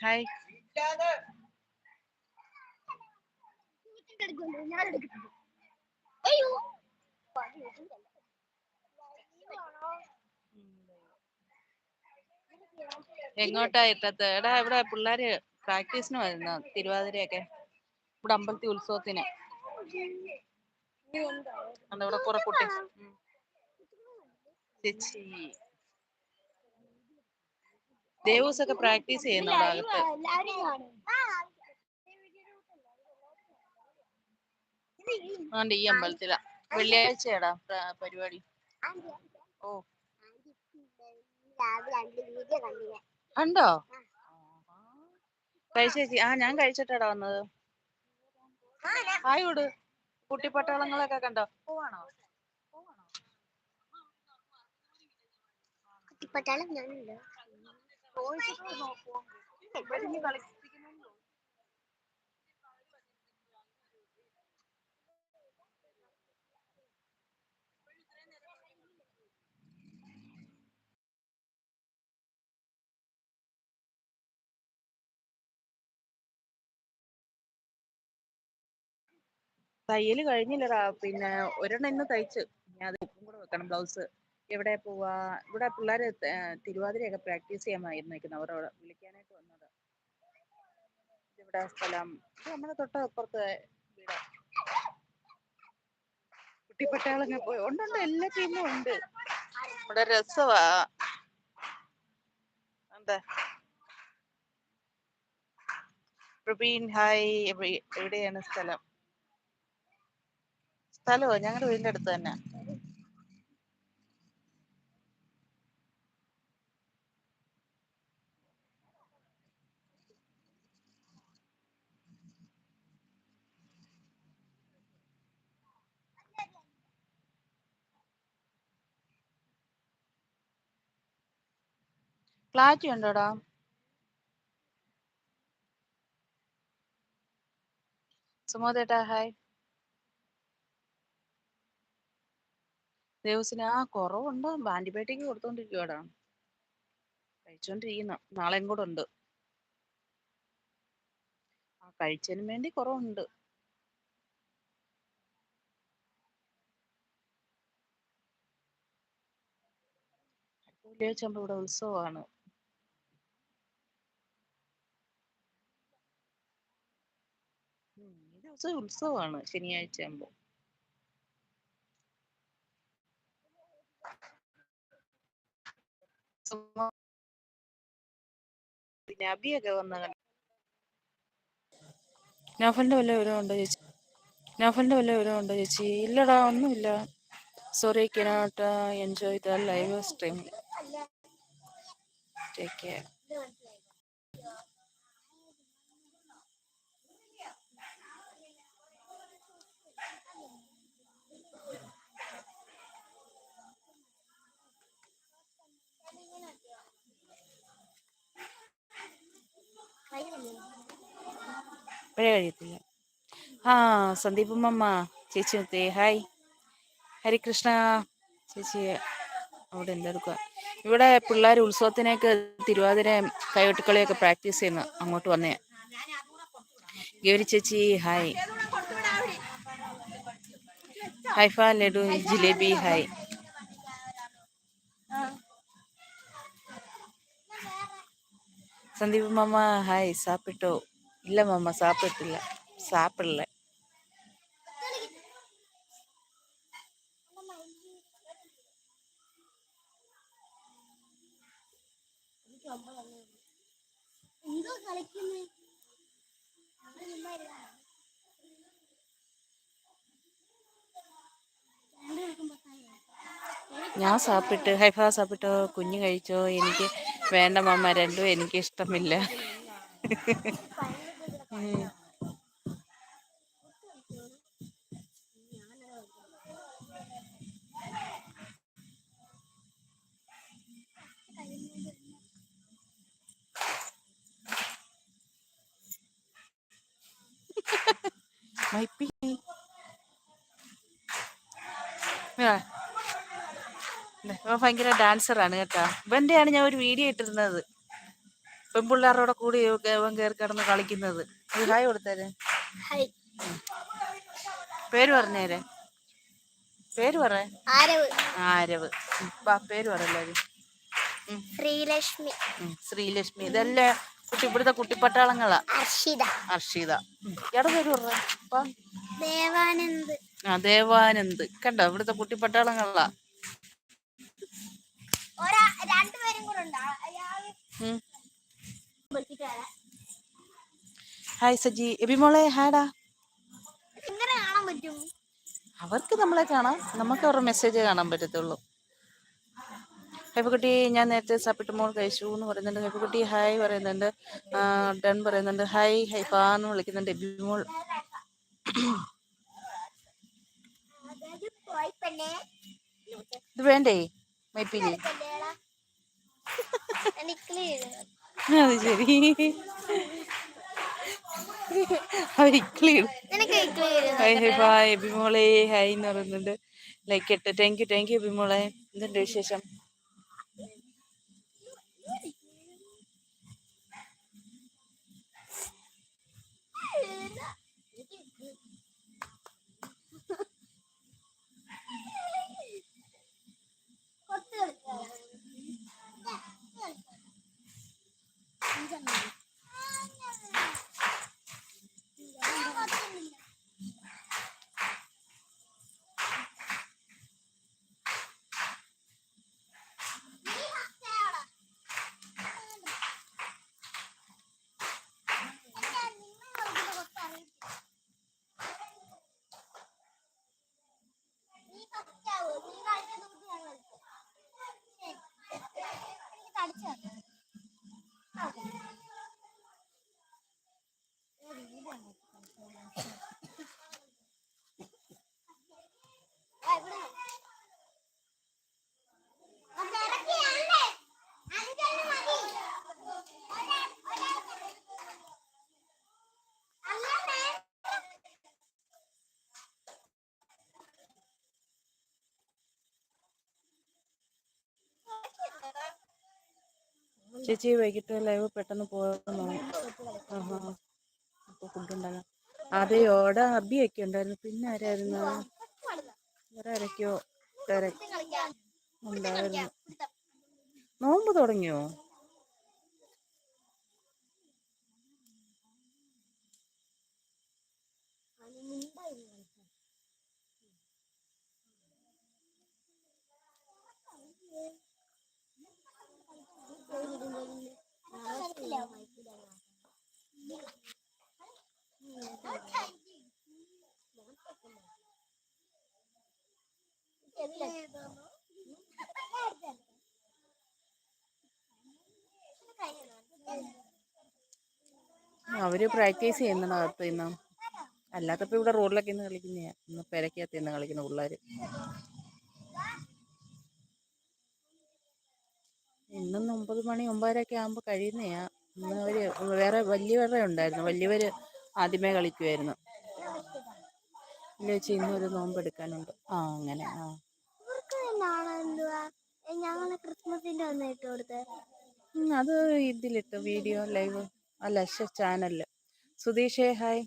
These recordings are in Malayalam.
ഹായ് എങ്ങോട്ടാ ഇട്ടത്ത് എടാ ഇവിടെ പിള്ളേര് പ്രാക്ടീസിന് വരുന്ന? തിരുവാതിരയൊക്കെ. ഇവിടെ അമ്പലത്തി ഉത്സവത്തിന്. അതവിടെ? കുറെ കുട്ടി. ചേച്ചി. ദേവൂസ് ഒക്കെ പ്രാക്ടീസ് ചെയ്യുന്നുണ്ട് അകത്ത് എല്ലാരും കാണും. അതുകൊണ്ട് ഈ അമ്പലത്തിലാ വെള്ളിയാഴ്ചയാടാ പ്ര- പരിപാടി. ഓ. ണ്ടോ കഴിച്ചേച്ചി ആ. ഞാൻ കഴിച്ചിട്ടാടാ വന്നത്. ഹായ് വിട്. കുട്ടിപ്പട്ടാളങ്ങളൊക്കെ കണ്ടോ? പോവാണോ പോവാണോ? കുട്ടിപ്പട്ടാളം ഞാനുണ്ട്. ചോദിച്ചിട്ട് നോക്കുമോ ഇവിടെ ഇനി കളിപ്പിക്കുന്നുണ്ടോ തയ്യൽ കഴിഞ്ഞില്ലടാ. പിന്നെ ഒരെണ്ണം ഇന്ന് തയ്ച്ച്. ഇനി അത് കൂടെ വെക്കണം ബ്ലൗസ്. എവിടെ പോവാ? ഇവിടെ പിള്ളേര് ത- തിരുവാതിരയൊക്കെ പ്രാക്ടീസ് ചെയ്യാൻ നിൽക്കുന്നത് അവരോട് വിളിക്കാനായിട്ട് വന്നത്. ഇവിടെ സ്ഥലം. നമ്മുടെ തൊട്ട് അപ്പുറത്ത് വീട്. കുട്ടിപ്പട്ടാളങ്ങൾ പോയി. ഉണ്ടുണ്ട് എല്ലാ ടീമും ഉണ്ട്. ഇവിടെ രസവാ. എന്താ പ്രബീൻ ഹായ്. എവിടെയാണ് സ്ഥലം? സ്ഥലമോ? ഞങ്ങളുടെ വീടിന്റെ അടുത്ത് തന്നെ. ഫ്ലാറ്റ് ഉണ്ടോടാ? സുമോദേട്ടാ ഹായ്. ദേവസിന് ആ കുറവുണ്ട്. ആന്റിബയോട്ടിക് കൊടുത്തോണ്ടിരിക്കുവാടാ. കഴിച്ചോണ്ടിരിക്കുന്നു. നാളെയും കൂടെ ഉണ്ട്. ആ കഴിച്ചതിന് വേണ്ടി കുറവുണ്ട്. ആകുമ്പോ ഇവിടെ ഉത്സവമാണ് ഉം, ഈ ദിവസം ഉത്സവമാണ് ശനിയാഴ്ച ആകുമ്പോ നബിയൊക്കെ നഫലിന്റെ വല്ല വിവരം ഉണ്ടോ ചേച്ചി? നഫലിന്റെ വല്ല വിവരം ഉണ്ടോ ചേച്ചി? ഇല്ലടാ ഒന്നുമില്ല. Sorry cannot enjoy the live stream take care കഴിയത്തില്ല. ആ സന്ദീപ് മമ്മ ചേച്ചി മുത്തേ ഹായ്. ഹരികൃഷ്ണ ചേച്ചി അവിടെ എന്തെടുക്കുക ഇവിടെ പിള്ളേർ ഉത്സവത്തിനൊക്കെ തിരുവാതിര കൈകൊട്ടിക്കളിയൊക്കെ പ്രാക്ടീസ് ചെയ്യുന്നു. അങ്ങോട്ട് വന്നേ. ഗൗരി ചേച്ചി ഹായ്. ഹൈഫ ലഡു ജിലേബി ഹായ്. സന്ദീപ് மாமா ஹாய் சாப்பிட்டோ ഇല്ല மாமா സാപ്പിട്ടില്ല. சாப்பிடல ഞാൻ സാപ്പിട്ട് ഹൈഫ സാപ്പിട്ടോ കുഞ്ഞ് കഴിച്ചോ എനിക്ക് വേണ്ട മമ്മ രണ്ടും എനിക്ക് ഇഷ്ടമില്ല ഉം. മൈപ്പി ആ. ദേ, ഇവൻ ഭയങ്കര ഡാൻസറാണ് കേട്ടോ. ഇവന്റെയാണ് ഞാൻ ഒരു വീഡിയോ ഇട്ടിരുന്നത്. പെൺപിള്ളേരുടെ കൂടി അവൻ കയറി കിടന്ന് കളിക്കുന്നത്. അത് ഹായ് കൊടുത്തേരെ. ഹൈ പേര് പറഞ്ഞേരെ പേര് പറ. ആരവ്. ആരവ്. വാ പേര് പറ എല്ലാരും. ശ്രീലക്ഷ്മി. ശ്രീലക്ഷ്മി. ഇതെല്ലാം കുട്ടി ഇവിടുത്തെ കുട്ടിപ്പട്ടാളങ്ങളാ. അർഷിത. അർഷിത. എടാ പേര് പറ. അപ്പാ ദേവാനന്ദ്. ആ ദേവാനന്ദ്. കണ്ടോ ഇവിടുത്തെ കുട്ടിപ്പട്ടാളങ്ങളാ ഒരാ രണ്ടുപേരും കൂടെ ഉണ്ട് അയാൾ ഉം. ഹായ് സജി എബിമോളെ ഹാടാ അവർക്ക് നമ്മളെ കാണാം. നമുക്ക് അവരുടെ മെസ്സേജ് കാണാൻ പറ്റത്തുള്ളൂ. ഹൈപ്പക്കുട്ടി ഞാൻ നേരത്തെ സപ്പിട്ട് മോൾ കഴിച്ചു എന്ന് പറയുന്നുണ്ട്. ഹൈപ്പക്കുട്ടി ഹായ് പറയുന്നുണ്ട്. ഡൺ പറയുന്നുണ്ട്. ഹായ് ഹൈഫാ എന്ന് വിളിക്കുന്നുണ്ട് എബിമോൾ ഇത് വേണ്ടേ? മൈപ്പിലി. അത് ശരി. ഹായ് ഹൈഫാ എബിമോളെ ഹായ് എന്ന് പറയുന്നുണ്ട്. ലൈക്ക് ഇട്ട്. താങ്ക് യു താങ്ക് യു എബിമോളെ എന്തുണ്ട് വിശേഷം? 아, 굉장히 ചേച്ചി വൈകിട്ട് ലൈവ് പെട്ടെന്ന് പോകുന്നു അപ്പോൾ ഫുഡ് ഉണ്ടാകാം അതെയോടെ അബിയൊക്കെ ഉണ്ടായിരുന്നു. പിന്നെ ആരായിരുന്നു? വേറെ ഉണ്ടായിരുന്നു നോമ്പ് തുടങ്ങിയോ? അവർ പ്രാക്ടീസ് ചെയ്യുന്നതാണ് അകത്ത് നിന്ന് അല്ലാത്തപ്പോ ഇവിടെ റോഡിലൊക്കെ ഇന്ന് കളിക്കുന്ന. ഇന്ന് പെരക്കകത്ത് ഇന്ന് കളിക്കുന്ന പിള്ളേര്. ഇന്നും ഒമ്പത് മണി ഒമ്പതരൊക്കെ ആകുമ്പോൾ കഴിയുന്നയാ ഇന്ന് അവർ വേറെ വലിയവരുടെ ഉണ്ടായിരുന്നു. വലിയവര് ആദ്യമേ കളിക്കുമായിരുന്നു ഇല്ല ചേച്ചി ഒരു നോമ്പ് എടുക്കാനുണ്ട് ആ അങ്ങനെ ആ. അത് ഇതിലിട്ട്. Video live. അല്ല ചാനലിൽ. സുധീഷേ ഹായ്.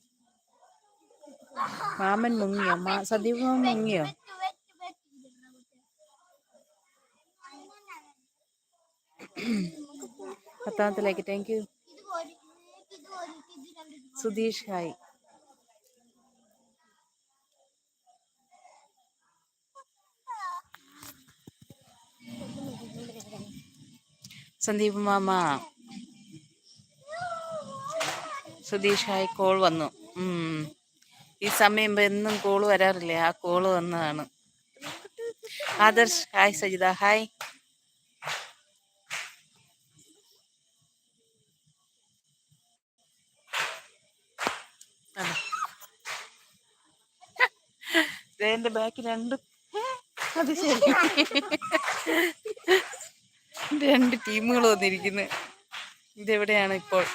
മാമൻ മുങ്ങിയോ? മാ മാമൻ മുങ്ങിയോ? പത്താമത്തിലേക്ക്. Thank you Sudheesh hi. Sandeep mama. സുധീഷ് ആയി കോൾ വന്നു ഈ സമയം എന്നും കോൾ വരാറില്ലേ? ആ കോൾ വന്നതാണ്. ആദർശ് ഹായ് സജിത ഹായ് എന്റെ ബാക്കി രണ്ട് അത് ശരി. രണ്ട് ടീമുകൾ വന്നിരിക്കുന്നു. ഇതെവിടെയാണ് ഇപ്പോൾ?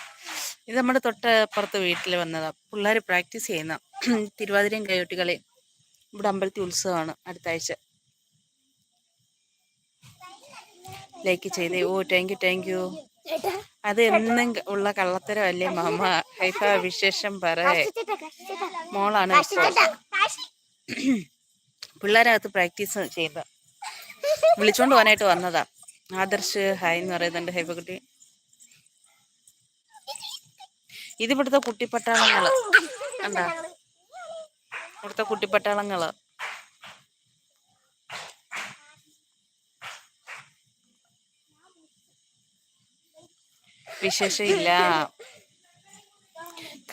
ഇത് നമ്മുടെ തൊട്ടപ്പുറത്ത് വീട്ടിൽ വന്നതാണ് പിള്ളേർ പ്രാക്ടീസ് ചെയ്യുന്ന തിരുവാതിരയും കൈകൊട്ടികളി ഇവിടെ അമ്പലത്തിൽ ഉത്സവമാണ് അടുത്താഴ്ച. ലൈക്ക് ചെയ്തേ. ഓ താങ്ക് യു താങ്ക് യു അത് എന്നും ഉള്ള കള്ളത്തരമല്ലേ മാമ? ഹൈഫ വിശേഷം പറയേ. മോളാണ് പിള്ളേരകത്ത് പ്രാക്ടീസ് ചെയ്ത വിളിച്ചോണ്ട് പോകാനായിട്ട് വന്നതാ. ആദർശ് ഹായ് എന്ന് പറയുന്നുണ്ട് ഹൈഫക്കുട്ടി ഇത് ഇവിടുത്തെ കുട്ടിപ്പട്ടാളങ്ങൾ. കണ്ടാ? ഇവിടുത്തെ കുട്ടിപ്പട്ടാളങ്ങൾ. വിശേഷമില്ല.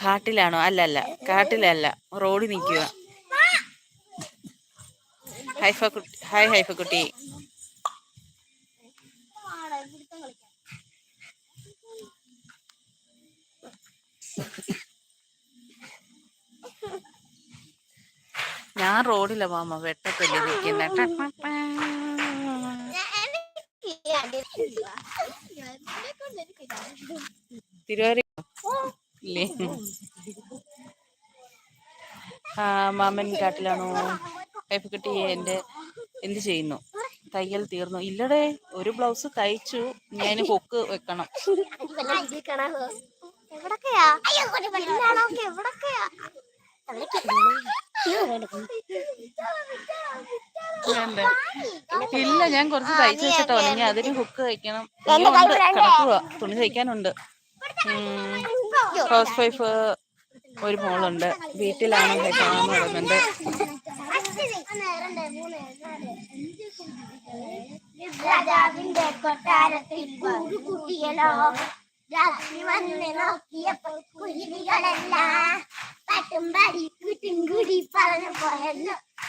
കാട്ടിലാണോ? അല്ല അല്ല കാട്ടിലല്ല. റോഡിൽ നിൽക്കുക ഹൈഫ കുട്ടി ഹായ് ഹൈഫ കുട്ടി. റോഡില മാമ വെട്ടത്തല്ലേ ആ മാമൻ കാട്ടിലാണോ? കൈപ്പ് കിട്ടി എന്റെ എന്ത് ചെയ്യുന്നു? തയ്യൽ തീർന്നു. ഇല്ലടേ ഒരു ബ്ലൗസ് തയ്ച്ചു. ഞാൻ കൊക്ക് വെക്കണം. എവിടൊക്കെയാ? വേണ്ടേ? ഇല്ല ഞാൻ കുറച്ച് തയ്ച്ചു വെച്ചിട്ടോ ഇനി അതിന് ഹുക്ക് തയ്ക്കണം കിടക്കുക തുണി തയ്ക്കാനുണ്ട്. ഹൗസ് വൈഫ് ഒരു മോളുണ്ട്. വീട്ടിലാണ് ഹൈഫാന്ന് പറയുന്നുണ്ട് രാജാവിന്റെ കൊട്ടാരത്തിൽ ഒരു കുട്ടിയലോ രാത്രി വന്ന് നോക്കിയപ്പോൾ കുരുവികളല്ല പാട്ടും പാടി കൂട്ടും കൂടി പറഞ്ഞു പോയല്ലോ.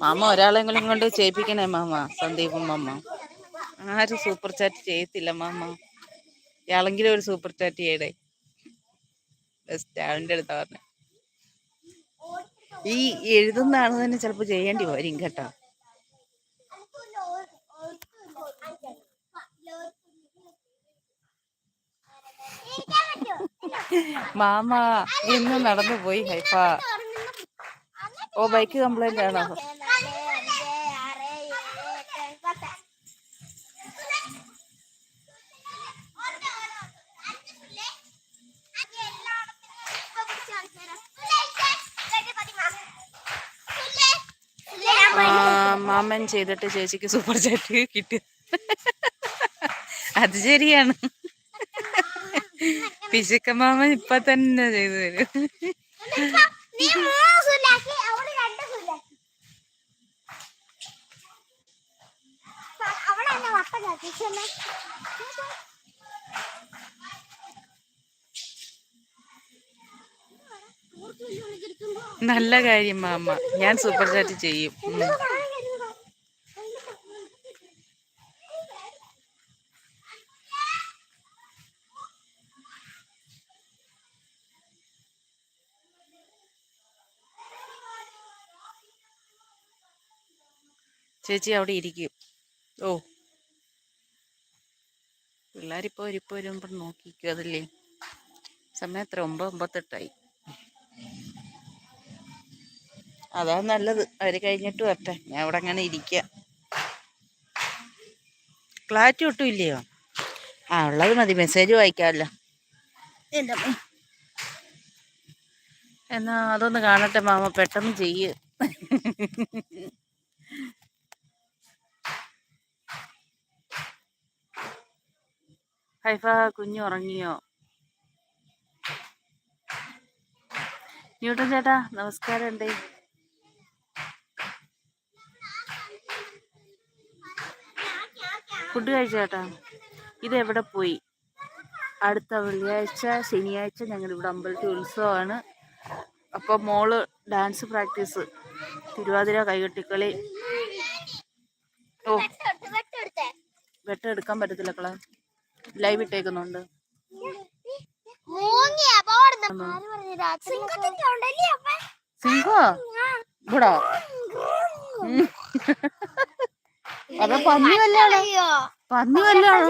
മാമ ഒരാളെങ്കിലും കൊണ്ട് ചെയ്യിപ്പിക്കണേ മാമ സന്ദീപ് മാമ. ആരും സൂപ്പർ ചാറ്റ് ചെയ്യത്തില്ല മാമ. ഇയാളെങ്കിലും ഒരു സൂപ്പർ ചാറ്റ് ചെയ്യടേ. ബെസ്റ്റ് അവന്റെ അടുത്താ പറഞ്ഞ. ഈ എഴുതുന്ന ആൾ തന്നെ ചിലപ്പോ ചെയ്യേണ്ടി വരും കേട്ടോ. മാമ ഇന്ന് നടന്നു പോയി ഹൈഫ. ഓ ബൈക്ക് കംപ്ലൈന്റ് ആണോ? മാമൻ ചെയ്തിട്ട് ചേച്ചിക്ക് സൂപ്പർ ചാറ്റ് കിട്ടി. അത് ശരിയാണ്. പിശുക്ക മാമൻ ഇപ്പൊ തന്നെ ചെയ്തു തരും. നല്ല കാര്യം മാമ. ഞാൻ സൂപ്പർ ചാറ്റ് ചെയ്യും. ചേച്ചി അവിടെ ഇരിക്കും. ഓ. പിള്ളേരിപ്പോ ഒരിപ്പോ ഒരു നോക്കിക്കും അതല്ലേ സമയം എത്ര? ഒമ്പത് ഒമ്പത്തെട്ടായി അതാ നല്ലത്. അവർ കഴിഞ്ഞിട്ട് വരട്ടെ. ഞാൻ ഇവിടെ അങ്ങനെ ഇരിക്കുക ക്ലാറ്റ് ഒട്ടും ഇല്ലയോ? ആ ഉള്ളത് മതി. മെസ്സേജ് വായിക്കാമല്ലോ. എന്റെ അമ്മേ. എന്നാ അതൊന്ന് കാണട്ടെ മാമ. പെട്ടെന്ന് ചെയ്യ്. ഹൈഫ കുഞ്ഞു ഉറങ്ങിയോ? ന്യൂട്ടൻ ചേട്ടാ നമസ്കാരം ഉണ്ടേ ഫുഡ് കഴിച്ചു ഇതെവിടെ ഇത് എവിടെ പോയി? അടുത്ത വെള്ളിയാഴ്ച ശനിയാഴ്ച ഞങ്ങളിവിടെ ഇവിടെ അമ്പലത്തിൽ ഉത്സവമാണ്. അപ്പോൾ മോൾ ഡാൻസ് പ്രാക്ടീസ് തിരുവാതിര കൈകൊട്ടിക്കളി. ഓ. വെട്ടെടുക്കാൻ വെട്ടം എടുക്കാൻ പറ്റത്തില്ല കള ലൈവ് ഇട്ടേക്കുന്നുണ്ട്. സിംഹോ? ഇവിടോ. അത് പന്നി വല്ലാണ് പന്നി വല്ലാണ്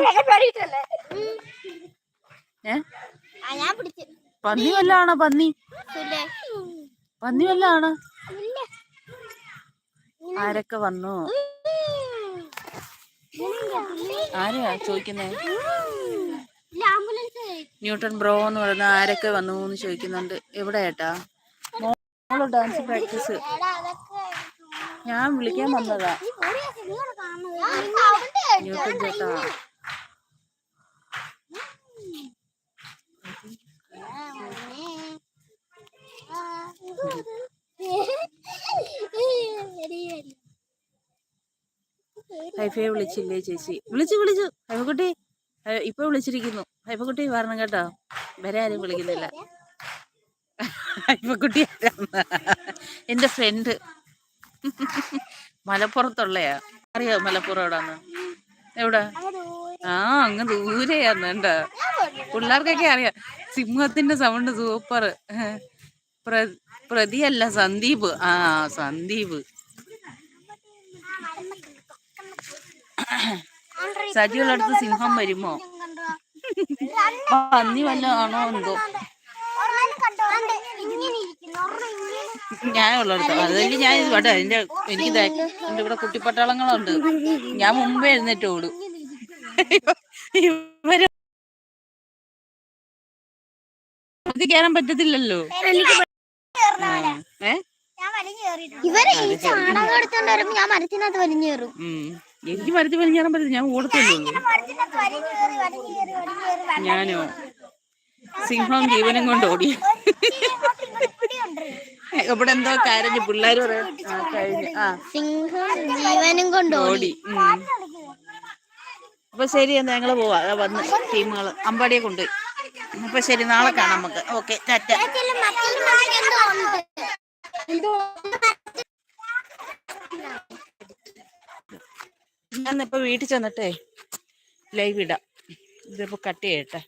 ഏ? പന്നി വല്ലാണോ പന്നി? പന്നി വല്ലാണ് ആരൊക്കെ വന്നു? ആരെയാ ചോദിക്കുന്നേ? ന്യൂട്ടൺ ബ്രോ എന്ന് പറയുന്ന ആരൊക്കെ വന്നു എന്ന് ചോദിക്കുന്നുണ്ട്. എവിടെ ഏട്ടാ? മോൾ ഡാൻസ് പ്രാക്ടീസ് ഞാൻ വിളിക്കാൻ വന്നതാ. ചേട്ടാ ഹൈഫയെ വിളിച്ചില്ലേ ചേച്ചി? വിളിച്ചു വിളിച്ചു. ഹൈഫക്കുട്ടി ഇപ്പൊ വിളിച്ചിരിക്കുന്നു. ഹൈഫക്കുട്ടി വരണം കേട്ടോ. വരെ ആരും വിളിക്കുന്നില്ല. ഹൈഫക്കുട്ടി? എന്റെ ഫ്രണ്ട് മലപ്പുറത്തുള്ളയാ. അറിയോ മലപ്പുറം എവിടാന്ന്? എവിടെ? ആ അങ്ങ് ദൂരെയാന്ന് എന്താ പിള്ളേർക്കൊക്കെ അറിയാം. സിംഹത്തിന്റെ സൗണ്ട് സൂപ്പർ പ്രതിയല്ല സന്ദീപ്. ആ സന്ദീപ്. സജികളുടെ സിംഹം വരുമോ? പന്നി വല്ല ആണോ എന്തോ? ഞാൻ ഉള്ളടത്തോ അതല്ലേ ഞാൻ കേട്ടോ എന്റെ എനിക്ക് എന്റെ ഇവിടെ കുട്ടിപ്പട്ടാളങ്ങളുണ്ട്. ഞാൻ മുമ്പേ എഴുന്നേറ്റ് ഓടും. ഇവർ കയറാൻ പറ്റത്തില്ലല്ലോ. ആ, ഏ? ഇവർ ഈ ചാണകം എടുത്തോണ്ട് വരുമ്പോ ഞാൻ മരത്തിനകത്ത് വലിഞ്ഞു കയറും എനിക്ക് മരത്തിൽ പറ്റില്ല ഞാൻ വലിഞ്ഞു കയറി വലിഞ്ഞു കയറി വലിഞ്ഞു കയറി ഞാനോ? സിംഹം ജീവനും കൊണ്ട് ഓടി. ഇവിടെ എന്തോ കരഞ്ഞു ആ, കഴിഞ്ഞു ആ. സിംഹം ജീവനും കൊണ്ട് ഓടി. ഉം. അപ്പൊ ശരി എന്നാ ഞങ്ങൾ പോവാ. വന്ന് ടീമുകൾ. അമ്പാടിയെ കൊണ്ട് അപ്പൊ ശരി നാളെ കാണാം നമുക്ക്. Okay tata. ഞാനിപ്പോ വീട്ടിൽ ചെന്നിട്ടേ ലൈവ് ഇടാം. ഇതിപ്പോ കട്ട് ചെയ്യട്ടെ.